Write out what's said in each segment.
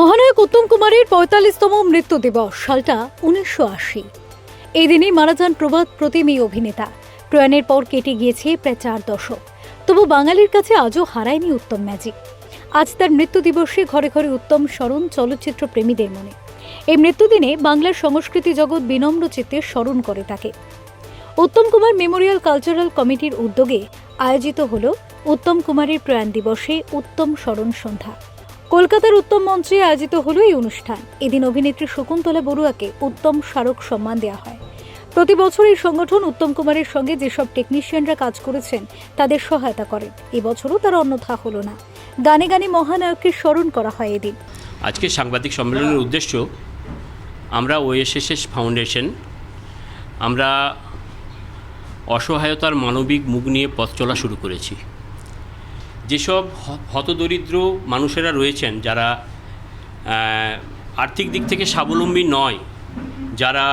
মহানায়ক উত্তম কুমারের পঁয়তাল্লিশতম মৃত্যু দিবস, সালটা উনিশশো আশি। এই দিনেই মারা যান প্রবাদ প্রতিমী অভিনেতা। প্রয়াণের পর কেটে গিয়েছে প্রায় চার দশক। তবু বাঙালির কাছে আজও হারায়নি উত্তম ম্যাজিক। আজ তার মৃত্যু দিবসে ঘরে ঘরে উত্তম স্মরণ চলচ্চিত্র প্রেমীদের মনে। এই মৃত্যুদিনে বাংলার সংস্কৃতি জগৎ বিনম্র চিত্তে স্মরণ করে তাকে। উত্তম কুমার মেমোরিয়াল কালচারাল কমিটির উদ্যোগে আয়োজিত হল উত্তম কুমারের প্রয়াণ দিবসে উত্তম স্মরণ সন্ধ্যা। কলকাতার উত্তম মঞ্চে আয়োজিত হল এই অনুষ্ঠান। এদিন অভিনেত্রী শকুন্তলা বড়ুয়াকে উত্তম স্মারক সম্মান দেওয়া হয়। প্রতি বছর এই সংগঠন উত্তম কুমারের সঙ্গে যেসব টেকনিশিয়ানরা কাজ করেছেন, তাদের সহায়তা করেন এবছরও তার অন্যথা হলো না। গানে গানে মহানায়ককে স্মরণ করা হয় এদিন। আজকে সাংবাদিক সম্মেলনের উদ্দেশ্য, আমরা ওএসএসএস ফাউন্ডেশন, আমরা অসহায়তার মানবিক মুখ নিয়ে পথ চলা শুরু করেছি। যেসব হতদরিদ্র মানুষেরা রয়েছেন, যারা আর্থিক দিক থেকে স্বাবলম্বী নয়, যারা,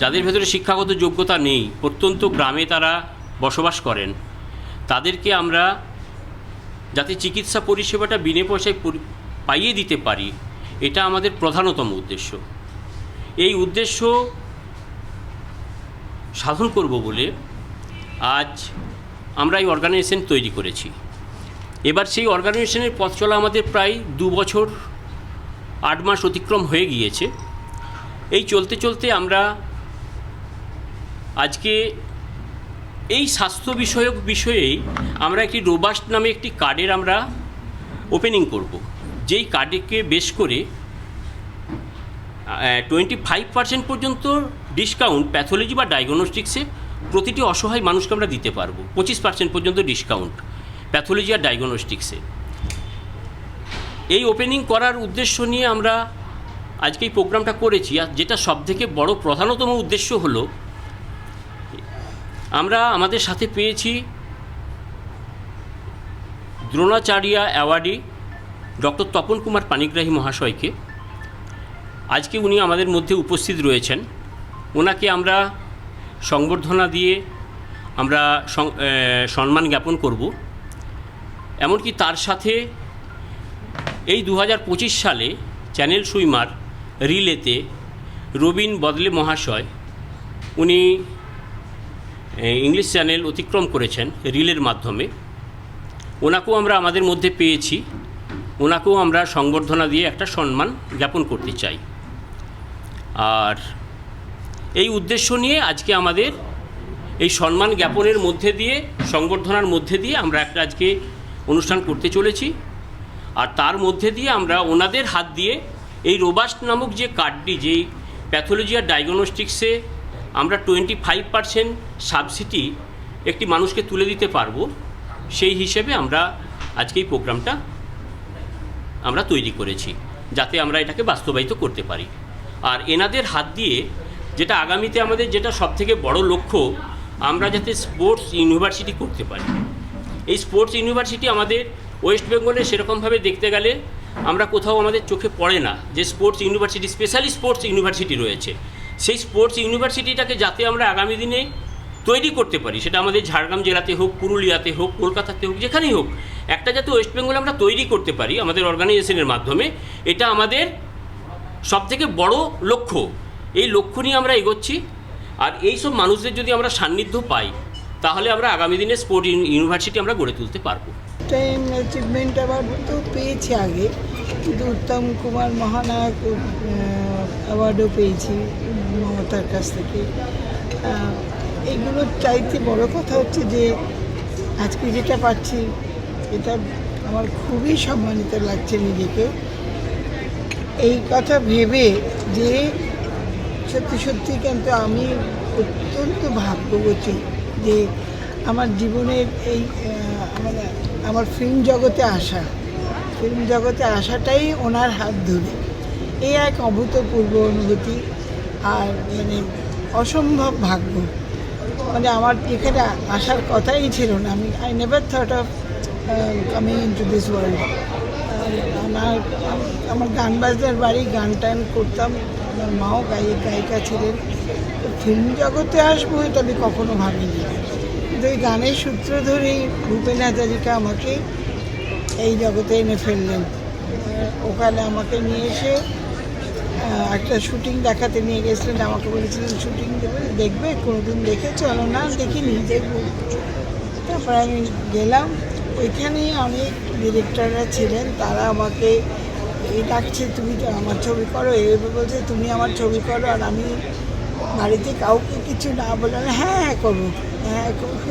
যাদের ভেতরে শিক্ষাগত যোগ্যতা নেই, প্রত্যন্ত গ্রামে তারা বসবাস করেন, তাদেরকে আমরা যাতে চিকিৎসা পরিষেবাটা বিনে পয়সায় পাইয়ে দিতে পারি, এটা আমাদের প্রধানতম উদ্দেশ্য। এই উদ্দেশ্য সাধন করব বলে আজ আমরা এই অর্গানাইজেশন তৈরি করেছি। এবার সেই অর্গানাইজেশনের পথ চলা আমাদের প্রায় দু বছর, আট মাস অতিক্রম হয়ে গিয়েছে। এই চলতে চলতে আমরা আজকে এই স্বাস্থ্য বিষয়ক বিষয়েই আমরা একটি রোবাস্ট নামে একটি কার্ডের আমরা ওপেনিং করব। যেই কার্ডকে বেশ করে টোয়েন্টি ফাইভ পার্সেন্ট পর্যন্ত ডিসকাউন্ট প্যাথোলজি বা ডায়াগনস্টিক্সে প্রতিটি অসহায় মানুষকে আমরা দিতে পারব। পঁচিশ পার্সেন্ট পর্যন্ত ডিসকাউন্ট প্যাথোলজি আর ডায়াগনস্টিক্সে এই ওপেনিং করার উদ্দেশ্য নিয়ে আমরা আজকে এই প্রোগ্রামটা করেছি, আর যেটা সবথেকে বড় প্রধানতম উদ্দেশ্য হলো, আমরা আমাদের সাথে পেয়েছি দ্রোণাচার্য অ্যাওয়ার্ডি ডক্টর তপন কুমার পানিগ্রাহী মহাশয়কে। আজকে উনি আমাদের মধ্যে উপস্থিত রয়েছেন। ওনাকে আমরা সংবর্ধনা দিয়ে আমরা সম্মান জ্ঞাপন করব। এমনকি তার সাথে এই দু হাজার পঁচিশ সালে চ্যানেল সুইমার রিলেতে রবিন বদলে মহাশয়, উনি ইংলিশ চ্যানেল অতিক্রম করেছেন রিলের মাধ্যমে। ওনাকেও আমরা আমাদের মধ্যে পেয়েছি। ওনাকেও আমরা সংবর্ধনা দিয়ে একটা সম্মান জ্ঞাপন করতে চাই। আর এই উদ্দেশ্য নিয়ে আজকে আমাদের এই সম্মান জ্ঞাপনের মধ্যে দিয়ে, সংবর্ধনার মধ্যে দিয়ে আমরা একটা আজকে অনুষ্ঠান করতে চলেছি। আর তার মধ্যে দিয়ে আমরা ওনাদের হাত দিয়ে এই রোবাস্ট নামক যে কার্ডটি যেই প্যাথোলজি আর ডায়াগনস্টিক্সে আমরা টোয়েন্টি ফাইভ পার্সেন্ট সাবসিডি একটি মানুষকে তুলে দিতে পারব, সেই হিসেবে আমরা আজকে এই প্রোগ্রামটা আমরা তৈরি করেছি, যাতে আমরা এটাকে বাস্তবায়িত করতে পারি। আর এনাদের হাত দিয়ে যেটা আগামীতে আমাদের যেটা সবথেকে বড় লক্ষ্য, আমরা যাতে স্পোর্টস ইউনিভার্সিটি করতে পারি। এই স্পোর্টস ইউনিভার্সিটি আমাদের ওয়েস্ট বেঙ্গলে সেরকমভাবে দেখতে গেলে আমরা কোথাও আমাদের চোখে পড়ে না। যে sports university specially sports university রয়েছে, সেই স্পোর্টস ইউনিভার্সিটিটাকে যাতে আমরা আগামী দিনে তৈরি করতে পারি, সেটা আমাদের ঝাড়গ্রাম জেলাতে হোক, পুরুলিয়াতে হোক, কলকাতাতে হোক, যেখানেই হোক, একটা যাতে ওয়েস্ট বেঙ্গলে আমরা তৈরি করতে পারি আমাদের অর্গানাইজেশনের মাধ্যমে, এটা আমাদের সবথেকে বড় লক্ষ্য। এই লক্ষ্য নিয়ে আমরা এগোচ্ছি। আর এই সব মানুষদের যদি আমরা সান্নিধ্য পাই, তাহলে আমরা আগামী দিনে স্পোর্ট ইউনিভার্সিটি আমরা গড়ে তুলতে পারব। টাইম অ্যাচিভমেন্ট অ্যাওয়ার্ড তো পেয়েছি আগে। কিন্তু উত্তম কুমার মহানায়ক অ্যাওয়ার্ডও পেয়েছি মমতার কাছ থেকে। এগুলোর চাইতে বড় কথা হচ্ছে যে, আজকে যেটা পাচ্ছি, এটা আমার খুবই সম্মানিত লাগছে নিজেকে। এই কথা ভেবে যে সত্যি সত্যি কিন্তু আমি অত্যন্ত ভাগ্যবতী যে আমার জীবনের এই মানে আমার ফিল্ম জগতে আসা ফিল্ম জগতে আসাটাই ওনার হাত ধরে। এই এক অভূতপূর্ব অনুভূতি আর মানে অসম্ভব ভাগ্য। মানে আমার এখানে আসার কথাই ছিল না। আমি I never thought of coming into this world আমার আমার গান বাজনার বাড়ি গান টান করতাম। আমার মাও গায়ক গায়িকা ছিলেন ফিল্ম জগতে আসব এটা আমি কখনো ভাবিনি। কিন্তু ওই গানের সূত্র ধরেই ভূপেন হাজারিকা আমাকে এই জগতে এনে ফেললেন। ওখানে আমাকে নিয়ে এসে একটা শুটিং দেখাতে নিয়ে গেছিলেন। আমাকে বলেছিলেন শুটিং দেবে দেখবে কোনোদিন আমি বললাম, না দেখিনি দেখব। তারপর আমি গেলাম। ওইখানেই অনেক ডিরেক্টররা ছিলেন তারা আমাকে এই ডাকছে তুমি আমার ছবি করো এইভাবে বলছে, তুমি আমার ছবি করো, আর আমি বাড়িতে কাউকে কিছু না বলে হ্যাঁ হ্যাঁ করব হ্যাঁ করব।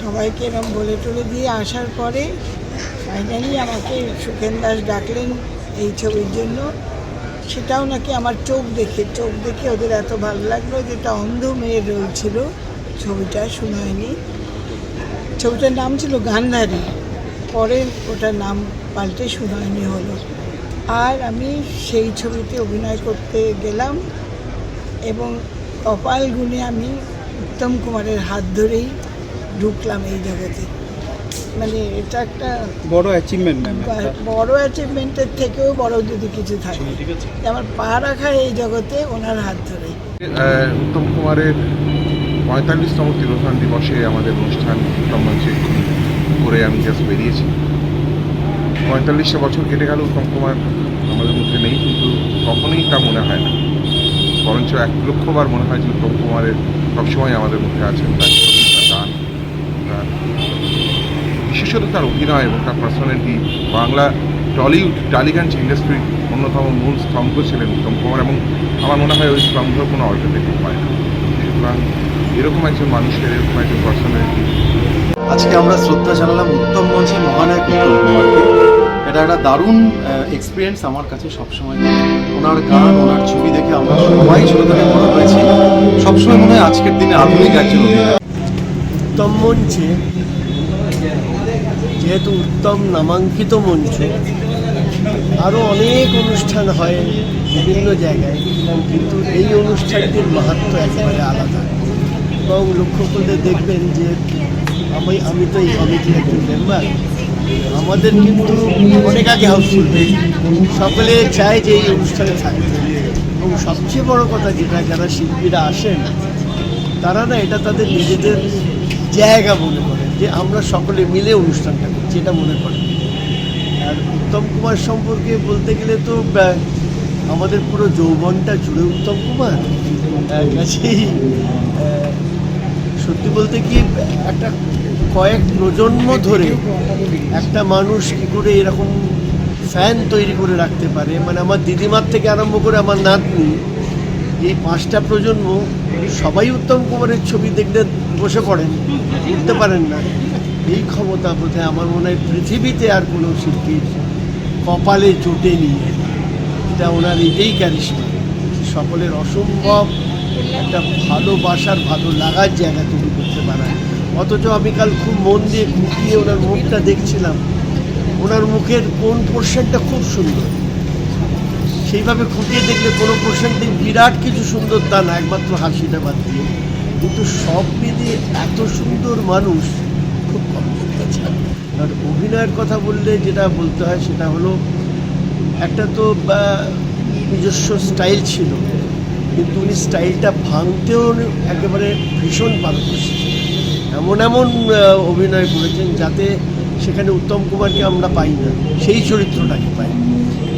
সবাইকে এরকম বলে টলে দিয়ে আসার পরে ফাইনালি আমাকে সুখেন দাস ডাকলেন এই ছবির জন্য। সেটাও নাকি আমার চোখ দেখে চোখ দেখে ওদের এত ভালো লাগল যেটা অন্ধ মেয়ের রোল ছিল। ছবিটা শোনা হয়নি। ছবিটার নাম ছিল গান্ধারী। পরে ওটার নাম পাল্টে সুনয়নী হলো। আর আমি সেই ছবিতে অভিনয় করতে গেলাম এবং কপাল গুণে আমি উত্তম কুমারের হাত ধরেই ঢুকলাম এই জগতে। মানে এটা একটা বড় অ্যাচিভমেন্ট বড় অ্যাচিভমেন্টের থেকেও বড় যদি কিছু থাকে। আমার পা রাখা এই জগতে ওনার হাত ধরেই আহ, উত্তম কুমারের পঁয়তাল্লিশতম তিরোধান দিবসে আমাদের অনুষ্ঠান উত্তম মঞ্চে করে আমি জাস্ট বেরিয়েছি। পঁয়তাল্লিশটা বছর কেটে গেল, উত্তম কুমার আমাদের মধ্যে নেই, কিন্তু কখনোই তা মনে হয় না। বরঞ্চ এক লক্ষবার মনে হয় যে উত্তম কুমারের সবসময় আমাদের মধ্যে আছেন, তার গান, তার বিশেষত তার অভিনয় এবং তার পার্সোনালিটি বাংলা টলিউড, টালিগঞ্জ ইন্ডাস্ট্রির অন্যতম মূল স্তম্ভ ছিলেন উত্তম কুমার এবং আমার মনে হয় ওই স্তম্ভ কোনো অল্টারনেটিভ পায় না। সুতরাং এরকম একজন মানুষের, এরকম একজন পার্সোনালিটি আজকে আমরা শ্রদ্ধা জানালাম উত্তম মঞ্চে মহানায়ক উত্তম কুমারকে। এটা একটা দারুণ এক্সপিরিয়েন্স আমার কাছে সবসময়। ওনার গান, ওনার ছবি দেখে আমরা সবাই ছোটো থেকে বড় হয়েছি। সবসময় মনে হয় আজকের দিনে আধুনিক একজন উত্তম মঞ্চে, যেহেতু উত্তম নামাঙ্কিত মঞ্চ আরও অনেক অনুষ্ঠান হয় বিভিন্ন জায়গায়, কিন্তু এই অনুষ্ঠানটির মাহাত্ম একেবারে আলাদা। এবং লক্ষ্য করলে দেখবেন যে আমি আমি তো এই কমিটির একজন মেম্বার আমাদের কিন্তু অনেক আগে হাউসফুল সকলে চায় যে এই অনুষ্ঠানে থাকতে। এবং সবচেয়ে বড় কথা যেটা, যারা শিল্পীরা আসেন, তারা না এটা তাদের নিজেদের জায়গা মনে করে যে আমরা সকলে মিলে অনুষ্ঠানটা করছি, এটা মনে করে আর উত্তম কুমার সম্পর্কে বলতে গেলে তো আমাদের পুরো যৌবনটা জুড়ে উত্তম কুমার। কাছেই সত্যি বলতে কি, একটা কয়েক প্রজন্ম ধরে একটা মানুষ কী করে এরকম ফ্যান তৈরি করে রাখতে পারে? মানে আমার দিদিমার থেকে আরম্ভ করে আমার নাতনি, এই পাঁচটা প্রজন্ম সবাই উত্তম কুমারের ছবি দেখলে বসে পড়েন, উঠতে পারেন না। এই ক্ষমতা বোধহয় আমার মনে হয় পৃথিবীতে আর কোনো শিল্পীর কপালে জোটে নিয়ে এটা ওনার এটাই ক্যারিশমা সকলের অসম্ভব একটা ভালোবাসার, ভালো লাগার জায়গা তৈরি করতে পারা। অথচ আমি কাল খুব মন দিয়ে খুঁটিয়ে ওনার মুখটা দেখছিলাম। ওনার মুখের কোন পোর্শনটা খুব সুন্দর। সেইভাবে খুঁটিয়ে দেখলে কোনো পোর্শনটি বিরাট কিছু সুন্দর তা না, একমাত্র হাসিটা বাদ দিয়ে। কিন্তু সব মিলিয়ে এত সুন্দর মানুষ, খুব কম দেখতে চায়। আর অভিনয়ের কথা বললে যেটা বলতে হয় সেটা হলো, একটা তো নিজস্ব স্টাইল ছিল। কিন্তু উনি স্টাইলটা ভাঙতেও একেবারে ভীষণ পারদর্শী। এমন এমন অভিনয় করেছেন যাতে সেখানে উত্তম কুমারকে আমরা পাই না, সেই চরিত্রটাকে পাই।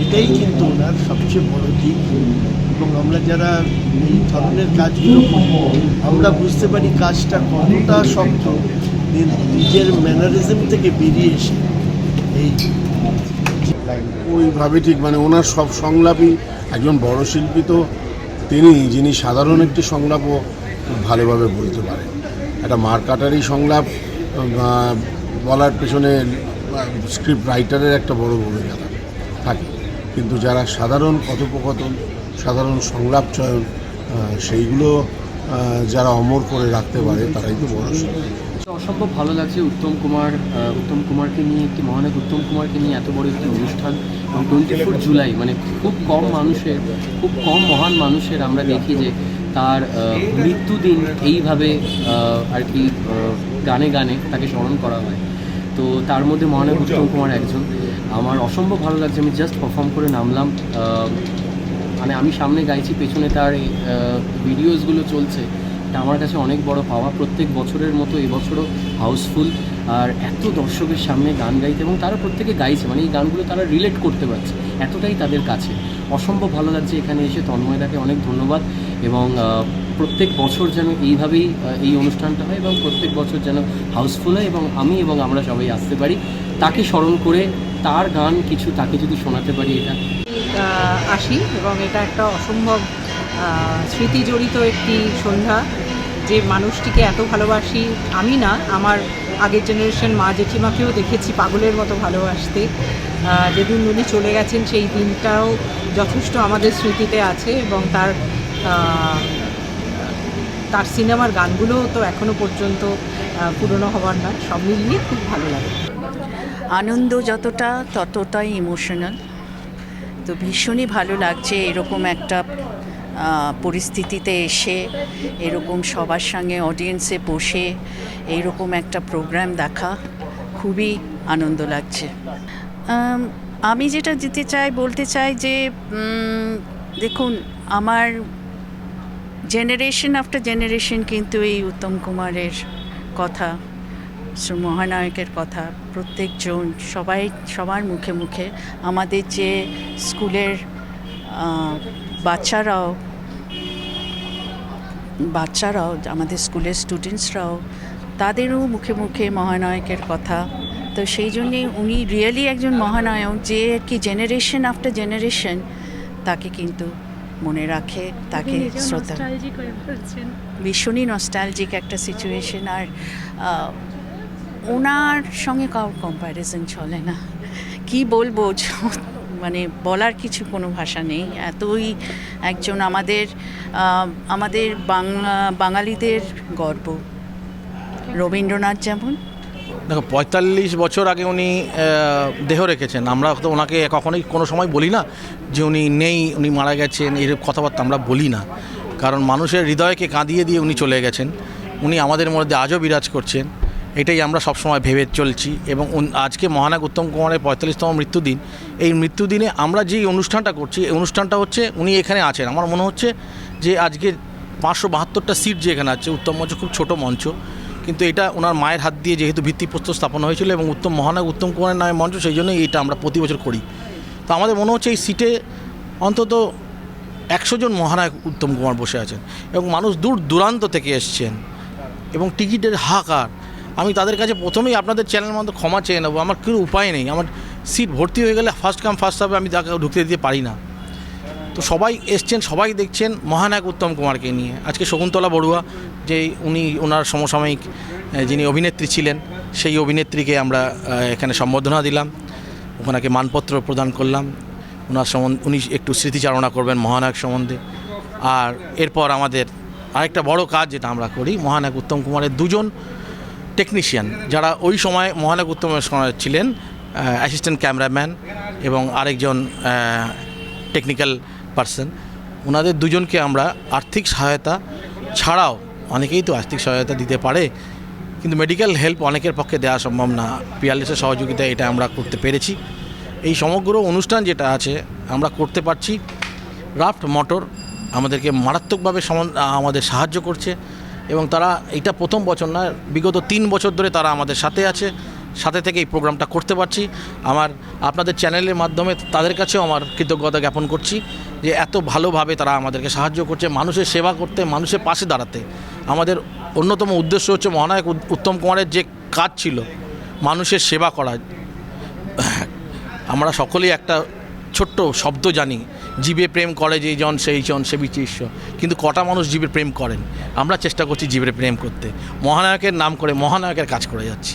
এটাই কিন্তু ওনার সবচেয়ে বড় দিক। এবং আমরা যারা এই ধরনের কাজগুলো করি, আমরা বুঝতে পারি কাজটা কতটা শক্ত নিজের ম্যানারিজম থেকে বেরিয়ে এসে এই ওইভাবে ঠিক মানে ওনার সব সংলাপই একজন বড় শিল্পী তো, তিনি যিনি সাধারণ একটি সংলাপও খুব ভালোভাবে বলতে পারেন। একটা মারকাটারি সংলাপ বলার পেছনে স্ক্রিপ্ট রাইটারের একটা বড় ভূমিকা থাকে। কিন্তু যারা সাধারণ কথোপকথন, সাধারণ সংলাপ চয়ন সেইগুলো যারা অমর করে রাখতে পারে, তারাই তো বড় শিল্পী অসম্ভব ভালো লাগছে উত্তম কুমার উত্তম কুমারকে নিয়ে একটি মহানায়ক উত্তম কুমারকে নিয়ে এত বড় একটি অনুষ্ঠান। এবং টোয়েন্টি ফোর জুলাই মানে খুব কম মানুষের, খুব কম মহান মানুষের আমরা দেখি যে তার মৃত্যুদিন এইভাবে আর কি গানে গানে তাকে স্মরণ করা হয়। তো তার মধ্যে মহানব উত্তম কুমার একজন। আমার অসম্ভব ভালো লাগছে, আমি জাস্ট পারফর্ম করে নামলাম। মানে আমি সামনে গাইছি, পেছনে তার ভিডিওসগুলো চলছে। এটা আমার কাছে অনেক বড় পাওয়া। প্রত্যেক বছরের মতো এবছরও হাউসফুল আর এত দর্শকের সামনে গান গাইতে এবং তারা প্রত্যেকে গাইছে মানে এই গানগুলো তারা রিলেট করতে পারছে, এতটাই তাদের কাছে। অসম্ভব ভালো লাগছে এখানে এসে তন্ময়দাকে অনেক ধন্যবাদ। এবং প্রত্যেক বছর যেন এইভাবেই এই অনুষ্ঠানটা হয় এবং প্রত্যেক বছর যেন হাউসফুল হয় এবং আমি এবং আমরা সবাই আসতে পারি। তাকে স্মরণ করে তার গান কিছু তাকে যদি শোনাতে পারি, এটা আসি এবং এটা একটা অসম্ভব স্মৃতি জড়িত একটি সন্ধ্যা। যে মানুষটিকে এত ভালোবাসি আমি না, আমার আগের জেনারেশন মা জেঠিমাকেও দেখেছি পাগলের মতো ভালোবাসতে। যেদিন উনি চলে গেছেন সেই দিনটাও যথেষ্ট আমাদের স্মৃতিতে আছে এবং তার তার সিনেমার গানগুলোও তো এখনও পর্যন্ত পুরনো হওয়ার না সব মিলিয়ে খুব ভালো লাগে। আনন্দ যতটা, ততটাই ইমোশনাল তো ভীষণই ভালো লাগছে এরকম একটা পরিস্থিতিতে এসে, এরকম সবার সঙ্গে অডিয়েন্সে বসে, এইরকম একটা প্রোগ্রাম দেখা, খুবই আনন্দ লাগছে। আমি যেটা দিতে চাই, বলতে চাই যে দেখুন, আমার জেনারেশন আফটার জেনারেশন কিন্তু এই উত্তম কুমারের কথা মহানায়কের কথা, প্রত্যেকজন সবাই সবার মুখে মুখে আমাদের যে স্কুলের বাচ্চারাও বাচ্চারাও, আমাদের স্কুলের স্টুডেন্টসরাও তাদেরও মুখে মুখে মহানায়কের কথা। তো সেই জন্যে উনি রিয়েলি একজন মহানায়ক, যে কি জেনারেশন আফটার জেনারেশন তাকে কিন্তু মনে রাখে তাকে শ্রদ্ধা ভীষণই নস্টালজিক একটা সিচুয়েশন আর ওনার সঙ্গে কারোর কম্প্যারিজন চলে না। কি বলব মানে বলার কিছু কোনো ভাষা নেই। এতই একজন আমাদের আমাদের বাংলা বাঙালিদের গর্ব। রবীন্দ্রনাথ যেমন দেখো, পঁয়তাল্লিশ বছর আগে উনি দেহ রেখেছেন। আমরা তো ওনাকে কখনোই কোনো সময় বলি না যে উনি নেই, উনি মারা গেছেন এরকম কথাবার্তা আমরা বলি না। কারণ মানুষের হৃদয়কে কাঁদিয়ে দিয়ে উনি চলে গেছেন। উনি আমাদের মধ্যে আজও বিরাজ করছেন। এটাই আমরা সবসময় ভেবে চলছি এবং আজকে মহানায়ক উত্তম কুমারের পঁয়তাল্লিশতম মৃত্যুদিন। এই মৃত্যুদিনে আমরা যেই অনুষ্ঠানটা করছি, এই অনুষ্ঠানটা হচ্ছে উনি এখানে আছেন। আমার মনে হচ্ছে যে আজকে পাঁচশো বাহাত্তরটা সিট যে এখানে আছে, উত্তম মঞ্চ খুব ছোট মঞ্চ। কিন্তু এটা ওনার মায়ের হাত দিয়ে যেহেতু ভিত্তিপ্রস্তর স্থাপন হয়েছিল এবং উত্তম মহানায়ক, উত্তম কুমারের নামে মঞ্চ, সেই জন্যই এটা আমরা প্রতি বছর করি। তো আমাদের মনে হচ্ছে এই সিটে অন্তত একশো জন মহানায়ক উত্তম কুমার বসে আছেন এবং মানুষ দূর দূরান্ত থেকে এসছেন এবং টিকিটের হাহাকার। আমি তাদের কাছে প্রথমেই আপনাদের চ্যানেলের মধ্যে ক্ষমা চেয়ে নেব। আমার কোনো উপায় নেই। আমার সিট ভর্তি হয়ে গেলে ফার্স্ট কাম ফার্স্ট হবে আমি তাকে ঢুকতে দিতে পারি না। তো সবাই এসছেন, সবাই দেখছেন মহানায়ক উত্তম কুমারকে নিয়ে। আজকে শকুন্তলা বড়ুয়া যে উনি ওনার সমসাময়িক যিনি অভিনেত্রী ছিলেন, সেই অভিনেত্রীকে আমরা এখানে সম্বর্ধনা দিলাম। ওনাকে মানপত্র প্রদান করলাম। ওনার সম্বন্ধে, উনি একটু স্মৃতিচারণা করবেন মহানায়ক সম্বন্ধে। আর এরপর আমাদের আরেকটা বড় কাজ যেটা আমরা করি, মহানায়ক উত্তম কুমারের দুজন টেকনিশিয়ান যারা ওই সময় মহানায়ক উত্তমের সময় ছিলেন অ্যাসিস্ট্যান্ট ক্যামেরাম্যান এবং আরেকজন টেকনিক্যাল পার্সন ওনাদের দুজনকে আমরা আর্থিক সহায়তা ছাড়াও অনেকেই তো আর্থিক সহায়তা দিতে পারে, কিন্তু মেডিকেল হেল্প অনেকের পক্ষে দেওয়া সম্ভব না। পিয়ারলেসের সহযোগিতা এটা আমরা করতে পেরেছি। এই সমগ্র অনুষ্ঠান যেটা আছে, আমরা করতে পারছি। রাফট মোটর আমাদেরকে মারাত্মকভাবে আমাদের সাহায্য করছে এবং তারা, এটা প্রথম বছর না, বিগত তিন বছর ধরে তারা আমাদের সাথে আছে। সাথে থেকে এই প্রোগ্রামটা করতে পারছি। আমার আপনাদের চ্যানেলের মাধ্যমে তাদের কাছেও আমার কৃতজ্ঞতা জ্ঞাপন করছি যে এত ভালোভাবে তারা আমাদেরকে সাহায্য করছে, মানুষের সেবা করতে, মানুষের পাশে দাঁড়াতে। আমাদের অন্যতম উদ্দেশ্য হচ্ছে মহানায়ক উত্তম কুমারের যে কাজ ছিল, মানুষের সেবা করা। আমরা সকলেই একটা ছোট্ট শব্দ জানি, জীবে প্রেম করে যে জন, সেই জন, সে বিচে ঈশ্বর কিন্তু কটা মানুষ জীবে প্রেম করেন? আমরা চেষ্টা করছি জীবে প্রেম করতে। মহানায়কের নাম করে মহানায়কের কাজ করে যাচ্ছি।